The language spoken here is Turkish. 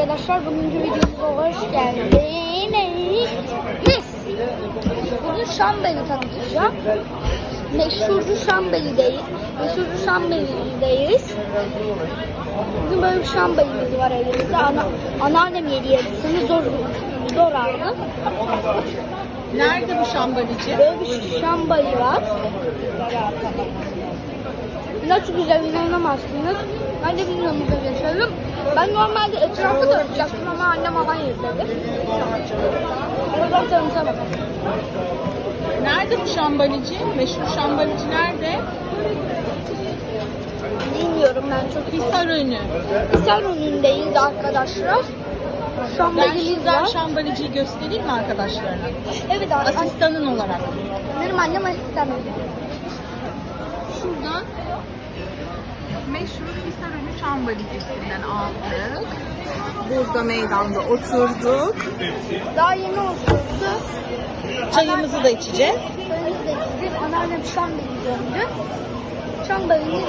arkadaşlar. Bugünkü videomuza hoş geldiniz. Bugün Şambeli tanıtacağım. Meşhurcu Şambeli'deyiz. Meşhurcu Şambeli'deyiz. Bugün böyle bir Şambeli'miz var elimizde. Ana, anneannem hediye etti. Zor, zor aldım. Nerede bu şambalici? Böyle bir Şambali var. Nasıl güzel inanamazsınız. Ben de bilmiyorumuzda yaşıyorum. Ben normalde etrafı tanıtacaktım ama annem alan izledi. O yüzden tanıtamadım. Nerede bu şambalici? Meşhur şambalici nerede? Bilmiyorum ben çok. Hisar önü. Hisar önündeyiz arkadaşlar. Ben Şambalimiz var. şambaliciyi göstereyim mi arkadaşlarına? Evet arkadaşlar. Asistanın olarak. Benim annem asistan. Şuradan meşhur Hisar önü şambalicisinden aldık. Burada meydanda oturduk. Daha yeni oturdu. Çayımızı da içeceğiz. Önümüzde biz anneannem Şambeli döndü. Şambeli'nin